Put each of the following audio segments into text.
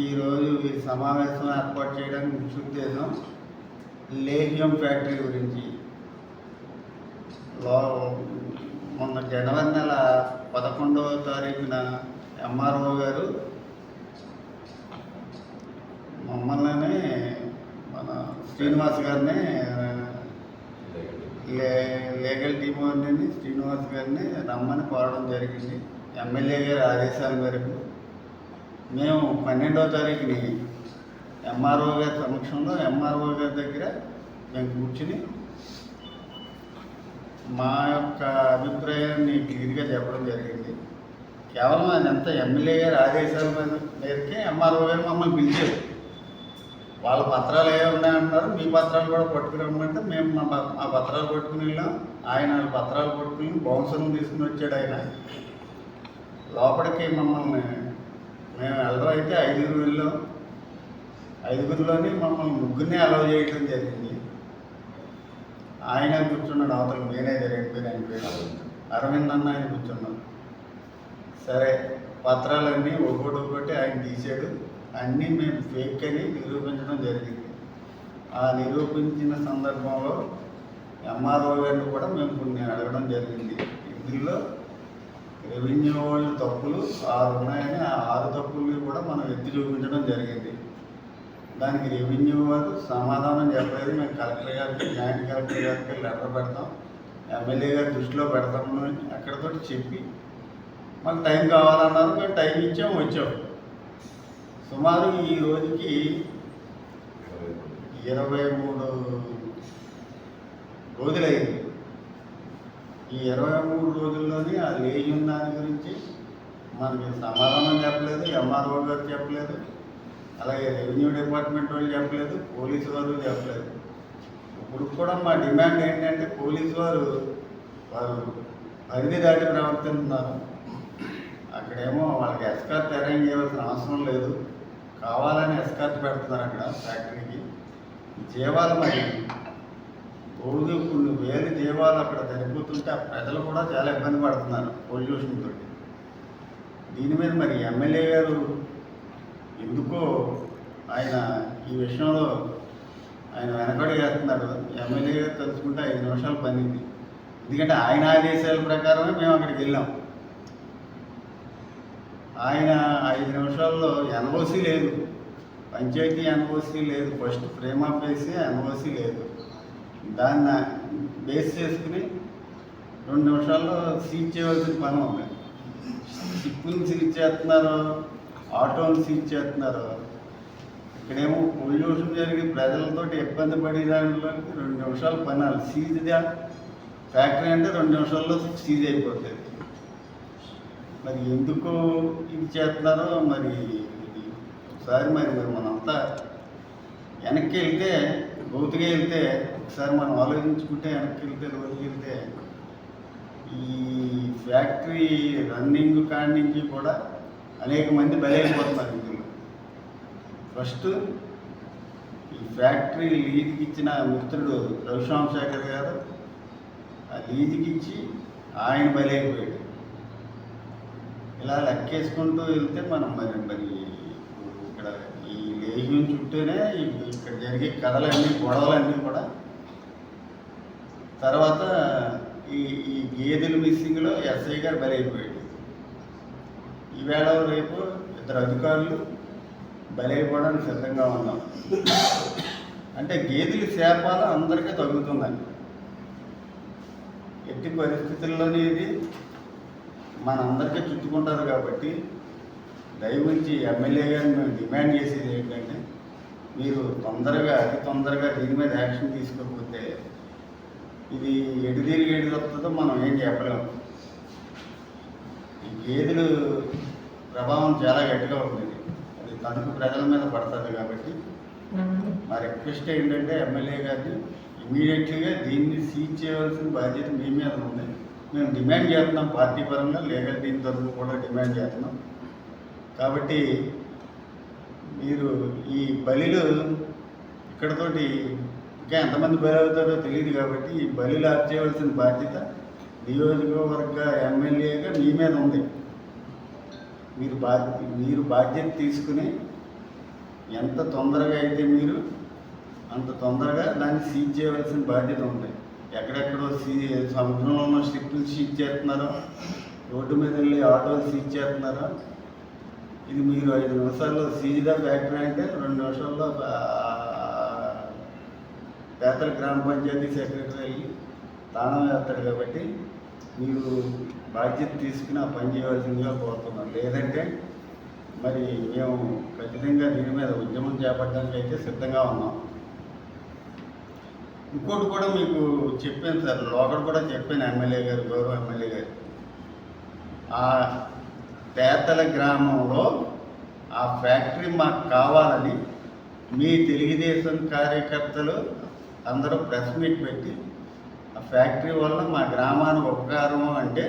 ఈరోజు ఈ సమావేశం ఏర్పాటు చేయడానికి ముఖ్య ఉద్దేశం లేహియం ఫ్యాక్టరీ గురించి. లో మొన్న జనవరి నెల పదకొండవ తారీఖున ఎంఆర్ఓ గారు మమ్మల్ని మన శ్రీనివాస్ గారిని లే లీగల్ టీమ్ అనేది శ్రీనివాస్ గారిని రమ్మని కోరడం జరిగింది. ఎమ్మెల్యే గారి ఆదేశాల మేరకు మేము పన్నెండవ తారీఖుని ఎంఆర్ఓ గారి సమక్షంలో ఎంఆర్ఓ గారి దగ్గర మేము కూర్చుని మా యొక్క అభిప్రాయాన్ని క్లియర్గా చెప్పడం జరిగింది. కేవలం ఆయన ఎంత ఎమ్మెల్యే గారి ఆదేశాల మేరకే ఎంఆర్ఓ గారు మమ్మల్ని పిలిచారు. వాళ్ళ పత్రాలు ఏ ఉన్నాయంటున్నారు. మీ పత్రాలు కూడా పట్టుకురమ్మంటే మేము మా మా పత్రాలు పట్టుకుని వెళ్ళాం. ఆయన వాళ్ళ పత్రాలు పట్టుకుని బౌన్సర్ని తీసుకుని వచ్చాడు ఆయన. లోపలికి మమ్మల్ని మేము వెళ్ళడం అయితే ఐదుగురు వెళ్ళాం. ఐదుగురిలోని మమ్మల్ని ముగ్గురిని అలౌ చేయడం జరిగింది. ఆయన కూర్చున్నాడు అవతల మేనేజర్ ఏంటి ఆయన పేరు అరవింద్ అన్న ఆయన కూర్చున్నాడు. సరే పత్రాలన్నీ ఒకటి ఒక్కొక్కటి ఆయన తీసాడు. అన్నీ మేము ఫేక్ అని నిరూపించడం జరిగింది. ఆ నిరూపించిన సందర్భంలో ఎంఆర్ఓ గారిని కూడా మేము కొన్ని అడగడం జరిగింది. ఇందులో రెవెన్యూ వాళ్ళు తప్పులు ఆరు ఉన్నాయని ఆ ఆరు తప్పుల్ని కూడా మనం ఎత్తి చూపించడం జరిగింది. దానికి రెవెన్యూ వాళ్ళు సమాధానం చెప్పలేదు. మేము కలెక్టర్ గారికి జాయింట్ కలెక్టర్ గారికి లెటర్ పెడతాం. ఎమ్మెల్యే గారి దృష్టిలో పెడతాము అక్కడతో చెప్పి మాకు టైం కావాలన్నారు. మేము టైం ఇచ్చాము వచ్చాం. సుమారు ఈ రోజుకి ఇరవై మూడు రోజులైంది. ఈ ఇరవై మూడు రోజుల్లోనే ఆ లేని దాని గురించి మనకి సమాధానం చెప్పలేదు ఎంఆర్ఓ గారు చెప్పలేదు అలాగే రెవెన్యూ డిపార్ట్మెంట్ వాళ్ళు చెప్పలేదు పోలీసు వారు చెప్పలేదు. ఇప్పుడు కూడా మా డిమాండ్ ఏంటంటే పోలీసు వారు వారు పరిధి దాటి ప్రవర్తిస్తున్నారు. అక్కడేమో వాళ్ళకి ఎస్కార్ట్ అరేంజ్ చేయవలసిన అవసరం లేదు. కావాలని ఎస్కార్ట్ పెడుతున్నారు అక్కడ ఫ్యాక్టరీకి. జీవాలు మరి రోజు కొన్ని వేల జీవాలు అక్కడ చనిపోతుంటే ఆ ప్రజలు కూడా చాలా ఇబ్బంది పడుతున్నారు పొల్యూషన్ తోటి. దీని మీద మరి ఎమ్మెల్యే గారు ఎందుకో ఆయన ఈ విషయంలో ఆయన వెనకడు వేస్తున్నాడు ఎమ్మెల్యే గారు తెలుసుకుంటే ఐదు నిమిషాలు పనింది ఎందుకంటే ఆయన ఆదేశాల ప్రకారమే మేము అక్కడికి వెళ్ళాం. ఆయన ఐదు నిమిషాల్లో ఎన్ఓసి లేదు. పంచాయతీ ఎన్ఓసి లేదు. ఫస్ట్ ఫ్రేమ్ ఆఫ్ వేసి ఎన్ఓసి లేదు. దాన్ని బేస్ చేసుకుని రెండు నిమిషాల్లో సీజ్ చేయవలసిన పని ఉంది. షిప్పుని సీజ్ చేస్తున్నారు ఆటోని సీజ్ చేస్తున్నారు. ఇక్కడేమో పొల్యూషన్ జరిగి ప్రజలతో ఇబ్బంది పడే దాంట్లో రెండు నిమిషాలు పని సీజ్ ఫ్యాక్టరీ అంటే రెండు నిమిషాల్లో సీజ్ అయిపోతుంది మరి ఎందుకు ఇది చేస్తున్నారో మరి ఒకసారి మరి మరి మనంతా వెనక్కి వెళ్తే లోతుగా వెళ్తే ఒకసారి మనం ఆలోచించుకుంటే వెనక్కి వెళ్తే లోతుకి వెళ్తే ఈ ఫ్యాక్టరీ రన్నింగ్ కాడి నుంచి కూడా అనేక మంది బలైపోతున్నారు ఇందులో. ఫస్ట్ ఈ ఫ్యాక్టరీ లీజుకి ఇచ్చిన మిత్రుడు రవిశ్యామశేఖర్ గారు ఆ లీజుకి ఇచ్చి ఆయన బలైపోయాడు. ఇలా లెక్కేసుకుంటూ వెళ్తే మనం మరి మరి ఇక్కడ ఈ వేగం చుట్టూనే ఇక్కడ జరిగే కథలన్నీ గొడవలన్నీ కూడా. తర్వాత ఈ ఈ గేదెల మిస్సింగ్లో ఎస్ఐ గారు బలైపోయాడు. ఈవేళ రేపు ఇద్దరు అధికారులు బలైపోవడానికి సిద్ధంగా ఉన్నాం. అంటే గేదెలు శాపాలు అందరికీ తగ్గుతుందండి ఎట్టి పరిస్థితుల్లోనే ఇది మనందరికీ చుట్టుకుంటారు కాబట్టి దయవుంచి ఎమ్మెల్యే గారిని మేము డిమాండ్ చేసేది ఏంటంటే మీరు తొందరగా అతి తొందరగా దీని మీద యాక్షన్ తీసుకోకపోతే ఇది ఎటు తిరిగి ఎటు వస్తుందో మనం ఏం చెప్పలేము ఈ గేదెలు ప్రభావం చాలా గట్టిగా ఉంటుంది అది తణుకు ప్రజల మీద పడుతుంది కాబట్టి మా రిక్వెస్ట్ ఏంటంటే ఎమ్మెల్యే గారిని ఇమీడియట్లీగా దీన్ని సీజ్ చేయవలసిన బాధ్యత మీ మీద ఉంది. మేము డిమాండ్ చేస్తున్నాం పార్టీ పరంగా లీగల్ టీం తరఫున కూడా డిమాండ్ చేస్తున్నాం. కాబట్టి మీరు ఈ బలిలు ఇక్కడతోటి ఇంకా ఎంతమంది బలి అవుతారో తెలియదు కాబట్టి ఈ బలిలు ఆప్ చేయవలసిన బాధ్యత నియోజకవర్గ ఎమ్మెల్యేగా మీ మీద ఉంది. మీరు బా మీరు బాధ్యత తీసుకుని ఎంత తొందరగా అయితే మీరు అంత తొందరగా దాన్ని సీజ్ చేయవలసిన బాధ్యత ఉంది. ఎక్కడెక్కడో సీ సముద్రంలో ఉన్న షిప్పులు సీజ్ చేస్తున్నారో రోడ్డు మీద వెళ్ళి ఆటోలు సీజ్ చేస్తున్నారో ఇది మీరు ఐదు నిమిషాల్లో సీదా ఫ్యాక్టరీ అంటే రెండు నిమిషాల్లో పేదల గ్రామ పంచాయతీ సెక్రటరీ వెళ్ళి తాళం వేస్తాడు కాబట్టి మీరు బాధ్యత తీసుకుని ఆ పని చేయవలసిందిగా కోరుతున్నాం. లేదంటే మరి మేము ఖచ్చితంగా దీని మీద ఉద్యమం చేపట్టడానికి అయితే సిద్ధంగా ఉన్నాం. ఇంకోటి కూడా మీకు చెప్పాను సార్ లోకల్ కూడా చెప్పాను ఎమ్మెల్యే గారు గౌరవ ఎమ్మెల్యే గారు. పేతల గ్రామంలో ఆ ఫ్యాక్టరీ మాకు కావాలని మీ తెలుగుదేశం కార్యకర్తలు అందరూ ప్రెస్ మీట్ పెట్టి ఆ ఫ్యాక్టరీ వల్ల మా గ్రామానికి ఉపకారం అంటే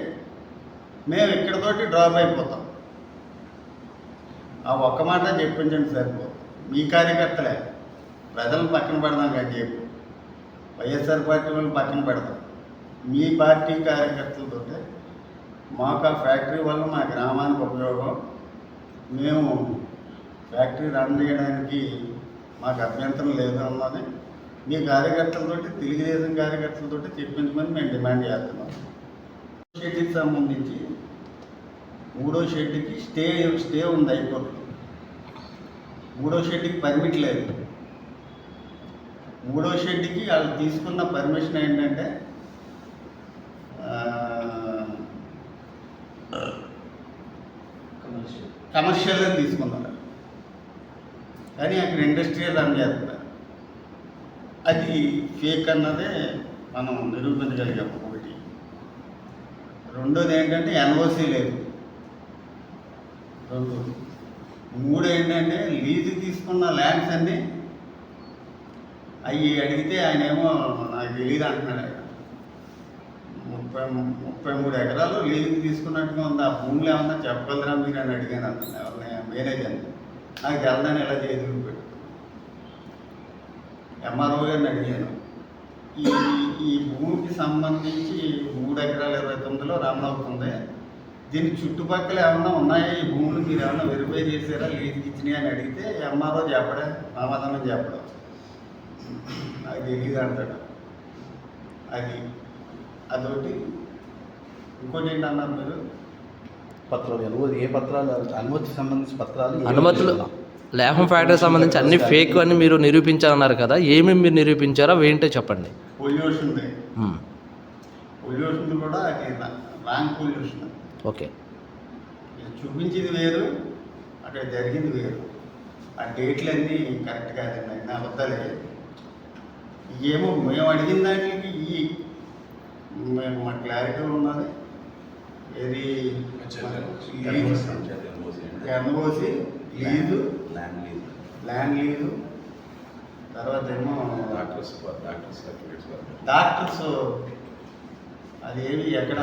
మేము ఇక్కడతోటి డ్రాప్ అయిపోతాం. ఆ ఒక్క మాట చెప్పించండి సరిపో మీ కార్యకర్తలే ప్రజలను పక్కన పెడదాం కానీ చెప్పు. వైఎస్ఆర్ పార్టీ వాళ్ళని పక్కన పెడతాం మీ పార్టీ కార్యకర్తలతో మాకు ఆ ఫ్యాక్టరీ వల్ల మా గ్రామానికి ఉపయోగం. మేము ఫ్యాక్టరీ రన్ చేయడానికి మాకు అభ్యంతరం లేదన్నది. మీ కార్యకర్తలతో తెలుగుదేశం కార్యకర్తలతో చెప్పించమని మేము డిమాండ్ చేస్తున్నాం. షెడ్కి సంబంధించి మూడో షెడ్కి స్టే స్టే ఉంది హైకోర్టు మూడో షెడ్కి పర్మిట్ లేదు. మూడో షెడ్కి వాళ్ళు తీసుకున్న పర్మిషన్ ఏంటంటే కమర్షియల్గా తీసుకున్నారు. కానీ అక్కడ ఇండస్ట్రియల్ రన్ చేస్తున్నారు అది ఫేక్ అన్నదే మనం నిరూపించగలిగాం ఒకటి. రెండోది ఏంటంటే ఎన్ఓసి లేదు. రెండు. మూడు ఏంటంటే లీజు తీసుకున్న ల్యాండ్స్ అన్నీ అవి అడిగితే ఆయన ఏమో నాకు తెలియదు అంటున్నాడు. ముప్పై ముప్పై మూడు ఎకరాలు లీజుకి తీసుకున్నట్టుగా ఉంది. ఆ భూములు ఏమన్నా చెప్పగలరా మీరు అని అడిగాను అతను ఎవరిని మేనేజర్ని. నాకు తెలదని ఎలా చేతులు పెట్టు ఎంఆర్ఓ గారిని అడిగాను. ఈ ఈ భూమికి సంబంధించి మూడు ఎకరాల ఇరవై తొమ్మిదిలో రన్ అవుతుంది దీని చుట్టుపక్కల ఏమన్నా ఉన్నాయా? ఈ భూములు మీరు ఏమన్నా వెరిఫై చేశారా? లీజుకి ఇచ్చినాయి అని అడిగితే ఎంఆర్ఓ చెప్పడే సమాధానం చెప్పడం. నాకు తెలియదు అంటాడు. అది అదొకటి. ఇంకోటి ఏంటన్నారు మీరు? పత్రాలు అనుమతి ఏ పత్రాలు అనుమతికి సంబంధించిన పత్రాలు అనుమతులు? లేహం ఫ్యాక్టరీ సంబంధించి అన్ని ఫేక్ అని మీరు నిరూపించారన్నారు కదా ఏమేమి మీరు నిరూపించారో ఏంటో చెప్పండి. పొల్యూషన్. పొల్యూషన్ కూడా అది రాంగ్ పొల్యూషన్ ఓకే. చూపించేది వేరు అక్కడ జరిగింది వేరు. ఆ డేట్లన్నీ కరెక్ట్ కాదండి అన్నీ అబద్ధాలే ఏమో మేము అడిగిన దానికి ఈ మేము మా క్లారిటీ ఉన్నది. ఏది? NOC lease land lease. Land lease. తర్వాత ఏమో డాక్టర్స్. డాక్టర్ సర్టిఫికేట్స్ డాక్టర్స్ ఏమి ఎక్కడ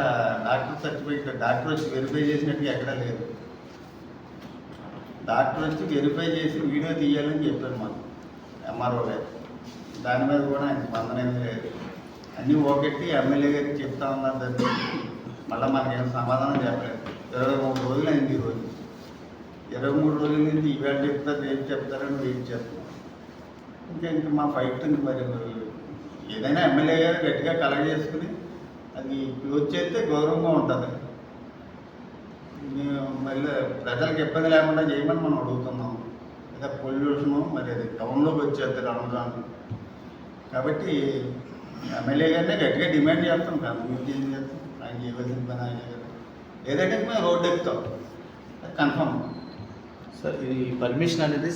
డాక్టర్ సర్టిఫికేట్ డాక్టర్ వచ్చి వెరిఫై చేసినట్టు ఎక్కడా లేదు. డాక్టర్ వచ్చి వెరిఫై చేసి వీడియో తీయాలని చెప్పారు మాకు. ఎంఆర్ఓ గారు. దాని మీద కూడా ఆయన స్పందన లేదు. అన్నీ ఓకెట్టి ఎమ్మెల్యే గారికి చెప్తా ఉన్నారు తప్ప మళ్ళీ మనకేం సమాధానం చెప్పలేదు. ఇరవై మూడు రోజులు అయింది ఈరోజు ఇరవై మూడు రోజుల నుంచి ఈవేళ చెప్తారు ఏం చెప్తారని వెయిట్ చేస్తున్నాం. ఇంకా ఇంకా మా ఫైట్ ఉంది మరి ఏదైనా ఎమ్మెల్యే గారు గట్టిగా కలెక్ట్ చేసుకుని అది క్లోజ్ చేస్తే గౌరవంగా ఉంటుంది. మేము మళ్ళీ ప్రజలకు ఇబ్బంది లేకుండా చేయమని మనం అడుగుతున్నాం. లేదా పొల్యూషను మరి అది టౌన్లోకి వచ్చేది రంజాన్. కాబట్టి ఎమ్మెల్యే గారిని గట్టిగా డిమాండ్ చేస్తాం కాదు మీరు ఏం చేస్తాం ఆయన చేయవలసిన పని ఆయన కదా లేదంటే మేము రోడ్డు ఎక్కుతాం. కన్ఫర్మ్. సార్ ఇది పర్మిషన్ అనేది